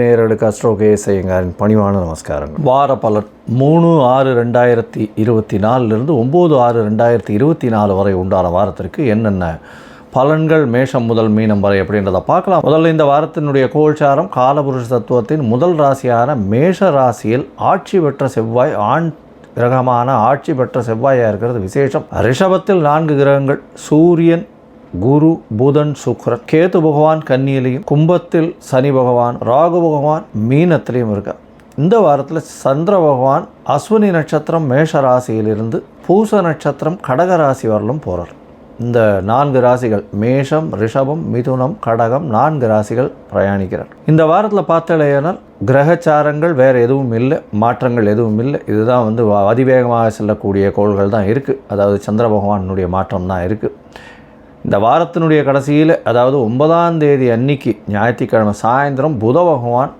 நேயர்களுக்கு அஸ்ட்ரோ கேஎஸ்ஐயங்காரின் பணிவான நமஸ்காரங்கள். வார பலன் மூணு ஆறு ரெண்டாயிரத்தி இருபத்தி நாலுலேருந்து ஒம்பது ஆறு ரெண்டாயிரத்தி இருபத்தி நாலு வரை உண்டான வாரத்திற்கு என்னென்ன பலன்கள் மேஷம் முதல் மீனம் வரை அப்படின்றத பார்க்கலாம். முதல்ல இந்த வாரத்தினுடைய கோல்சாரம் காலபுருஷ தத்துவத்தின் முதல் ராசியான மேஷ ராசியில் ஆட்சி பெற்ற செவ்வாய் ஆண் கிரகமான ஆட்சி பெற்ற செவ்வாயாக இருக்கிறது விசேஷம். ரிஷபத்தில் நான்கு கிரகங்கள் சூரியன் குரு புதன் சுக்ரன் கேது பகவான் கன்னியிலையும் கும்பத்தில் சனி பகவான் ராகு பகவான் மீனத்திலையும் இருக்கார் இந்த வாரத்தில் சந்திர பகவான் அஸ்வினி நட்சத்திரம் மேஷ ராசியிலிருந்து பூச நட்சத்திரம் கடக ராசி வரலும் போகிறார் இந்த நான்கு ராசிகள் மேஷம் ரிஷபம் மிதுனம் கடகம் நான்கு ராசிகள் பிரயாணிக்கிறார். இந்த வாரத்தில் பார்த்தாலேயானால் கிரகச்சாரங்கள் வேறு எதுவும் இல்லை மாற்றங்கள் எதுவும் இல்லை. இதுதான் வந்து அதிவேகமாக செல்லக்கூடிய கோள்கள் தான் இருக்குது அதாவது சந்திர பகவானுடைய மாற்றம் தான் இருக்குது இந்த வாரத்தினுடைய கடைசியில் அதாவது ஒன்பதாம் தேதி அன்னைக்கு ஞாயிற்றுக்கிழமை சாயந்தரம் புத பகவான்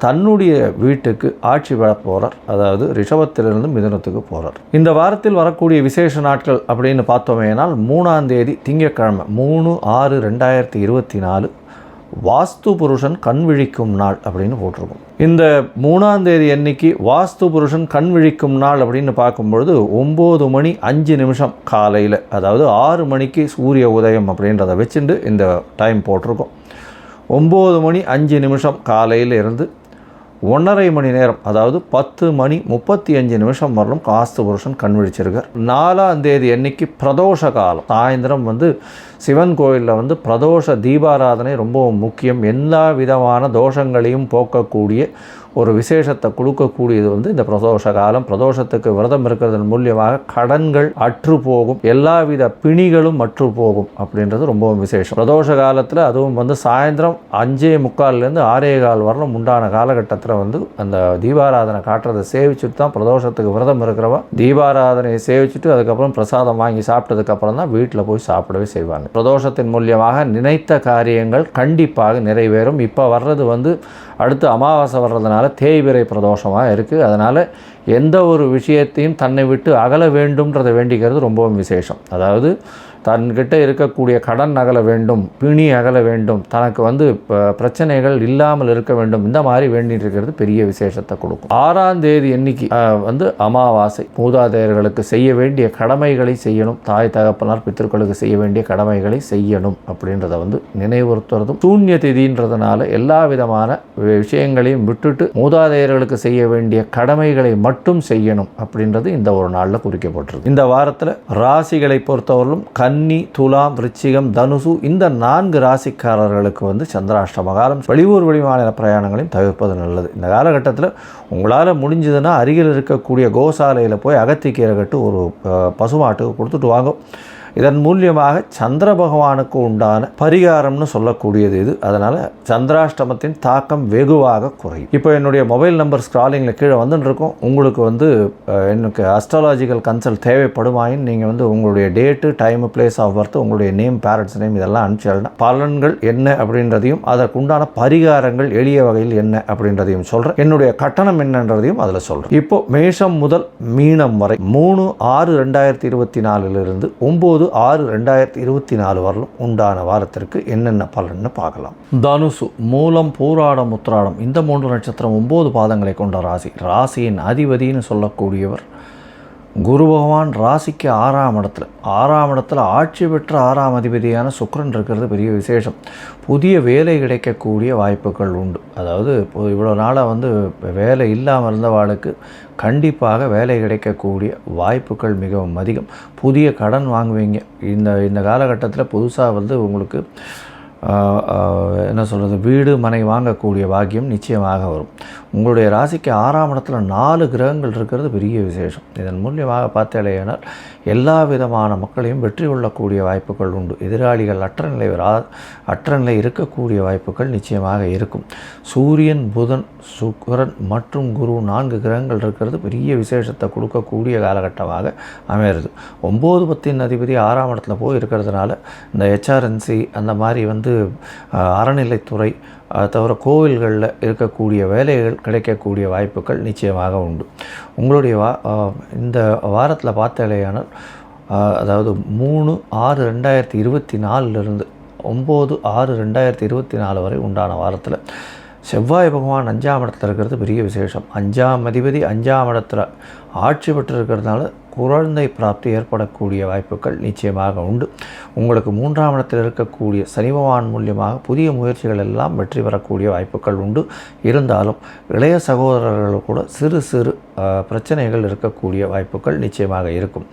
தன்னுடைய வீட்டுக்கு ஆட்சி பெற போகிறார் அதாவது ரிஷபத்திலிருந்து மிதனத்துக்கு போகிறார் இந்த வாரத்தில் வரக்கூடிய விசேஷ நாட்கள் அப்படின்னு பார்த்தோமேனால் மூணாம் தேதி திங்கக்கிழமை மூணு ஆறு ரெண்டாயிரத்தி இருபத்தி நாலு வாஸ்து புருஷன் கண் விழிக்கும் நாள் அப்படின்னு போட்டிருக்கும். இந்த மூணாம் தேதி அன்னைக்கு வாஸ்து புருஷன் கண் விழிக்கும் நாள் அப்படின்னு பார்க்கும்பொழுது ஒம்பது மணி அஞ்சு நிமிஷம் காலையில் அதாவது ஆறு மணிக்கு சூரிய உதயம் அப்படின்றத வச்சுட்டு இந்த டைம் போட்டிருக்கோம். ஒம்பது மணி அஞ்சு நிமிஷம் காலையில் இருந்து ஒன்றரை மணி நேரம் அதாவது பத்து மணி முப்பத்தி அஞ்சு நிமிஷம் வரலும் காஸ்து புருஷன் கண் விழிச்சிருக்கார் நாலாம் தேதி அன்னைக்கு பிரதோஷ காலம். சாயந்தரம் வந்து சிவன் கோயிலில் வந்து பிரதோஷ தீபாராதனை ரொம்ப முக்கியம். எல்லா விதமான தோஷங்களையும் போக்கக்கூடிய ஒரு விசேஷத்தை கொடுக்கக்கூடியது வந்து இந்த பிரதோஷ காலம். பிரதோஷத்துக்கு விரதம் இருக்கிறதன் மூலியமாக கடன்கள் அற்று போகும். எல்லாவித பிணிகளும் அற்று போகும் அப்படின்றது ரொம்பவும் விசேஷம். பிரதோஷ காலத்தில் அதுவும் வந்து சாயந்தரம் அஞ்சே முக்கால்லேருந்து ஆறே கால் வரலும் உண்டான காலகட்டத்தில் வந்து அந்த தீபாராதனை காட்டுறதை சேவிச்சுட்டு தான் பிரதோஷத்துக்கு விரதம் இருக்கிறவ தீபாராதனையை சேவிச்சுட்டு அதுக்கப்புறம் பிரசாதம் வாங்கி சாப்பிட்டதுக்கப்புறம் தான் வீட்டில் போய் சாப்பிடவே செய்வாங்க. பிரதோஷத்தின் மூலியமாக நினைத்த காரியங்கள் கண்டிப்பாக நிறைவேறும். இப்போ வர்றது வந்து அடுத்து அமாவாசை வர்றதுனால தேய்பிறை பிரதோஷமாக இருக்குது அதனால் எந்த ஒரு விஷயத்தையும் தன்னை விட்டு அகல வேண்டும்ன்றதை வேண்டிக்கிறது ரொம்பவும் விசேஷம். அதாவது தன்கிட்ட இருக்கக்கூடிய கடன் அகல வேண்டும் பிணி அகல வேண்டும் தனக்கு வந்து ப- பிரச்சனைகள் இல்லாமல் இருக்க வேண்டும் இந்த மாதிரி வேண்டிட்டு இருக்கிறது பெரிய விசேஷத்தை கொடுக்கும். ஆறாம் தேதி எண்ணிக்கை வந்து அமாவாசை. மூதாதையர்களுக்கு செய்ய வேண்டிய கடமைகளை செய்யணும். தாய் தகப்பனார் பித்தர்களுக்கு செய்ய வேண்டிய கடமைகளை செய்யணும் அப்படின்றத வந்து நினைவுறுத்துறதும் சூன்ய திதின்றதுனால எல்லா விதமான விஷயங்களையும் விட்டுட்டு மூதாதையர்களுக்கு செய்ய வேண்டிய கடமைகளை மட்டும் மட்டும் செய்யணும் அப்படின்றது இந்த ஒரு நாளில் குறிக்கப்பட்டிருக்கு இந்த வாரத்தில் ராசிகளை பொறுத்தவரையிலும் கன்னி துலாம் ரிச்சிகம் தனுசு இந்த நான்கு ராசிக்காரர்களுக்கு வந்து சந்திராஷ்டம காலம் வெளியூர் வெளிமாநில பிரயாணங்களையும் தவிர்ப்பது நல்லது. இந்த காலகட்டத்தில் உங்களால் முடிஞ்சதுன்னா அருகில் இருக்கக்கூடிய கோசாலையில் போய் அகத்திக்கீரை கட்டு ஒரு பசுமாட்டுக்கு கொடுத்துட்டு வாங்க. இதன் மூலியமாக சந்திர பகவானுக்கு உண்டான பரிகாரம்னு சொல்லக்கூடியது இது. அதனால் சந்திராஷ்டமத்தின் தாக்கம் வெகுவாக குறையும். இப்போ என்னுடைய மொபைல் நம்பர் ஸ்க்ராலிங்கில் கீழே வந்துட்டு இருக்கும் உங்களுக்கு வந்து எனக்கு அஸ்ட்ராலாஜிக்கல் கன்சல்ட் தேவைப்படுமாயின் நீங்கள் வந்து உங்களுடைய date time place of birth உங்களுடைய நேம் பேரண்ட்ஸ் நேம் இதெல்லாம் அனுப்பிச்சிடலாம் பலன்கள் என்ன அப்படின்றதையும் அதற்குண்டான பரிகாரங்கள் எளிய வகையில் என்ன அப்படின்றதையும் சொல்கிறேன் என்னுடைய கட்டணம் என்னன்றதையும் அதில் சொல்கிறேன் இப்போ மேஷம் முதல் மீனம் வரை மூணு ஆறு ரெண்டாயிரத்தி இருபத்தி நாலுலேருந்து ஒம்பது ஆறு ரெண்டாயிரத்தி இருபத்தி நாலு வரலும் உண்டான வாரத்திற்கு என்னென்ன பலன்னு பார்க்கலாம். தனுசு மூலம் பூராடம் உத்திராடம் இந்த மூன்று நட்சத்திரம் ஒம்பது பாதங்களை கொண்ட ராசி. ராசியின் அதிபதினு சொல்லக்கூடியவர் குரு பகவான் ராசிக்கு ஆறாம் இடத்துல. ஆறாம் இடத்துல ஆட்சி பெற்ற ஆறாம் அதிபதியான சுக்கரன் இருக்கிறது பெரிய விசேஷம். புதிய வேலை கிடைக்கக்கூடிய வாய்ப்புகள் உண்டு. அதாவது இப்போ இவ்வளோ நாளாக வந்து வேலை இல்லாமல் இருந்தவாளுக்கு கண்டிப்பாக வேலை கிடைக்கக்கூடிய வாய்ப்புகள் மிகவும் அதிகம். புதிய கடன் வாங்குவீங்க. இந்த இந்த காலகட்டத்தில் புதுசாக வந்து உங்களுக்கு என்ன சொல்கிறது வீடு மனை வாங்கக்கூடிய பாக்கியம் நிச்சயமாக வரும். உங்களுடைய ராசிக்கு ஆறாம் இடத்துல நாலு கிரகங்கள் இருக்கிறது பெரிய விசேஷம். இதன் மூலியமாக பார்த்தாலேயானால் எல்லா விதமான மக்களையும் வெற்றி கொள்ளக்கூடிய வாய்ப்புகள் உண்டு. எதிராளிகள் அற்ற நிலை ரா அற்ற நிலை இருக்கக்கூடிய வாய்ப்புகள் நிச்சயமாக இருக்கும். சூரியன் புதன் சுக்கரன் மற்றும் குரு நான்கு கிரகங்கள் இருக்கிறது பெரிய விசேஷத்தை கொடுக்கக்கூடிய காலகட்டமாக அமையிறது ஒம்பது பத்தின் அதிபதி ஆறாம் இடத்துல போய் இருக்கிறதுனால இந்த ஹெச்ஆர்என்சி அந்த மாதிரி வந்து அறநிலைத்துறை அது தவிர கோவில்களில் இருக்கக்கூடிய வேலைகள் கிடைக்கக்கூடிய வாய்ப்புகள் நிச்சயமாக உண்டு. உங்களுடைய வா இந்த வாரத்தில் பார்த்தாலேயானால் அதாவது மூணு ஆறு ரெண்டாயிரத்தி இருபத்தி நாலுலேருந்து ஒம்பது ஆறு ரெண்டாயிரத்தி இருபத்தி நாலு வரை உண்டான வாரத்தில் செவ்வாய் பகவான் அஞ்சாம் இடத்துல இருக்கிறது பெரிய விசேஷம். அஞ்சாம் அதிபதி அஞ்சாம் இடத்துல ஆட்சி பெற்று இருக்கிறதுனால குழந்தை பிராப்தி ஏற்படக்கூடிய வாய்ப்புகள் நிச்சயமாக உண்டு. உங்களுக்கு மூன்றாம் இடத்தில் இருக்கக்கூடிய சனி பகவான் மூலியமாக புதிய முயற்சிகள் எல்லாம் வெற்றி பெறக்கூடிய வாய்ப்புகள் உண்டு. இருந்தாலும் இளைய சகோதரர்கள் கூட சிறு சிறு பிரச்சனைகள் இருக்கக்கூடிய வாய்ப்புகள் நிச்சயமாக இருக்கும்.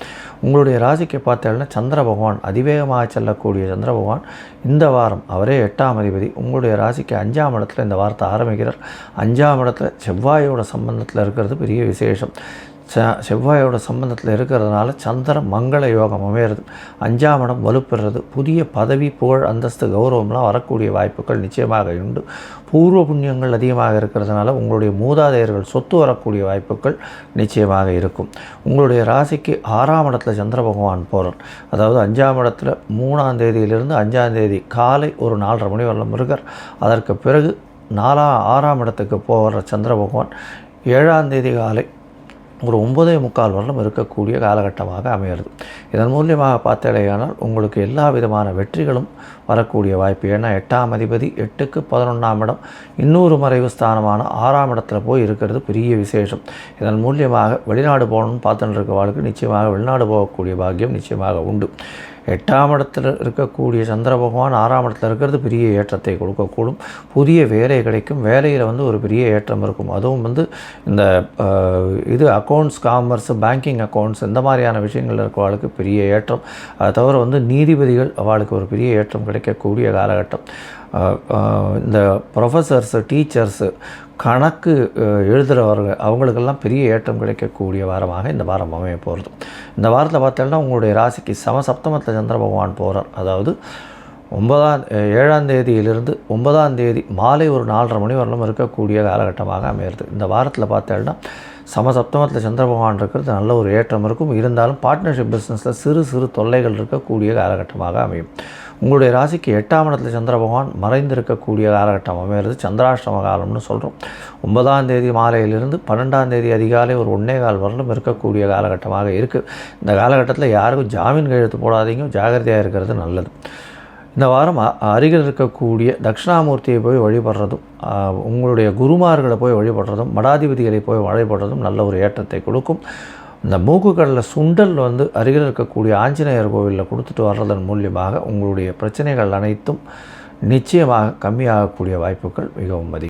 உங்களுடைய ராசிக்கு பார்த்தீங்கன்னா சந்திர பகவான் அதிவேகமாக செல்லக்கூடிய சந்திர பகவான் இந்த வாரம் அவரே எட்டாம் அதிபதி. உங்களுடைய ராசிக்கு அஞ்சாம் இடத்துல இந்த வாரத்தை ஆரம்பிக்கிறார். அஞ்சாம் இடத்துல செவ்வாயோட சம்பந்தத்தில் இருக்கிறது பெரிய விசேஷம். ச செவ்வாயோட சம்பந்தத்தில் இருக்கிறதுனால சந்திர மங்கள யோகம் அமையிறது. அஞ்சாம் இடம் வலுப்பெறது புதிய பதவி புகழ் அந்தஸ்து கௌரவம்லாம் வரக்கூடிய வாய்ப்புகள் நிச்சயமாக உண்டு. பூர்வ புண்ணியங்கள் அதிகமாக இருக்கிறதுனால உங்களுடைய மூதாதையர்கள் சொத்து வரக்கூடிய வாய்ப்புகள் நிச்சயமாக இருக்கும். உங்களுடைய ராசிக்கு ஆறாம் இடத்துல சந்திர பகவான் போகிறார் அதாவது அஞ்சாம் இடத்துல மூணாம் தேதியிலிருந்து அஞ்சாம் தேதி காலை ஒரு நாலரை மணி வரலாம் இருக்கார். அதற்கு பிறகு நாலாம் ஆறாம் இடத்துக்கு போகிற சந்திர பகவான். ஏழாம் தேதி காலை ஒரு ஒன்பதே முக்கால் வருடம் இருக்கக்கூடிய காலகட்டமாக அமையிறது இதன் மூலியமாக பார்த்தேனால் உங்களுக்கு எல்லா விதமான வெற்றிகளும் வரக்கூடிய வாய்ப்பு. ஏன்னா எட்டாம் அதிபதி எட்டுக்கு பதினொன்றாம் இடம் இன்னொரு மறைவு ஸ்தானமான ஆறாம் இடத்துல போய் இருக்கிறது பெரிய விசேஷம். இதன் மூலியமாக வெளிநாடு போகணும்னு பார்த்துட்டு இருக்க வாழ்க்கை நிச்சயமாக வெளிநாடு போகக்கூடிய பாக்கியம் நிச்சயமாக உண்டு. எட்டாம் இடத்தில் இருக்கக்கூடிய சந்திர பகவான் ஆறாம் இடத்துல இருக்கிறது பெரிய ஏற்றத்தை கொடுக்கக்கூடும். புதிய வேலை கிடைக்கும். வேலையில் வந்து ஒரு பெரிய ஏற்றம் இருக்கும். அதுவும் வந்து இந்த இது அக்கௌண்ட்ஸ் காமர்ஸ் பேங்கிங் அக்கௌண்ட்ஸ் இந்த மாதிரியான விஷயங்கள் இருக்கிறவளுக்கு பெரிய ஏற்றம். அதை தவிர வந்து நீதிபதிகள் அவளுக்கு ஒரு பெரிய ஏற்றம் கிடைக்கக்கூடிய காலகட்டம். இந்த ப்ரொஃபஸர்ஸு டீச்சர்ஸு கணக்கு எழுதுகிறவர்கள் அவங்களுக்கெல்லாம் பெரிய ஏற்றம் கிடைக்கக்கூடிய வாரமாக இந்த வாரம் அமைய போகிறது இந்த வாரத்தில் பார்த்தோம்னா உங்களுடைய ராசிக்கு சமசப்தமத்தில் சந்திர பகவான் போகிறார் அதாவது ஒன்பதாம் ஏழாம் தேதியிலிருந்து ஒன்பதாம் தேதி மாலை ஒரு நாலரை மணி வரலும் இருக்கக்கூடிய காலகட்டமாக அமையிறது. இந்த வாரத்தில் பார்த்தோம்னா சமசப்தமத்தில் சந்திர பகவான் இருக்கிறது நல்ல ஒரு ஏற்றம் இருக்கும். இருந்தாலும் பார்ட்னர்ஷிப் பிஸ்னஸில் சிறு சிறு தொல்லைகள் இருக்கக்கூடிய காலகட்டமாக அமையும். உங்களுடைய ராசிக்கு எட்டாம் இடத்துல சந்திர பகவான் மறைந்திருக்கக்கூடிய காலகட்டம் அமையிறது சந்திராஷ்டம காலம்னு சொல்கிறோம் ஒன்பதாம் தேதி மாலையிலிருந்து பன்னெண்டாம் தேதி அதிகாலை ஒரு ஒன்றே கால் வரலும் இருக்கக்கூடிய காலகட்டமாக இருக்குது இந்த காலகட்டத்தில் யாருக்கும் ஜாமீன் கையெழுத்து போடாதீங்க ஜாகிரதையாக இருக்கிறது நல்லது. இந்த வாரம் அ- அருகில் இருக்கக்கூடிய தட்சிணாமூர்த்தியை போய் வழிபடுறதும் உங்களுடைய குருமார்களை போய் வழிபடுறதும் மடாதிபதிகளை போய் வழிபடுறதும் நல்ல ஒரு ஏற்றத்தை கொடுக்கும். இந்த மூக்குகளில் சுண்டல் வந்து அருகில் இருக்கக்கூடிய ஆஞ்சநேயர் கோவிலில் கொடுத்துட்டு வர்றதன் மூலியமாக உங்களுடைய பிரச்சனைகள் அனைத்தும் நிச்சயமாக கம்மியாகக்கூடிய வாய்ப்புகள் மிகவும் அதிகம்.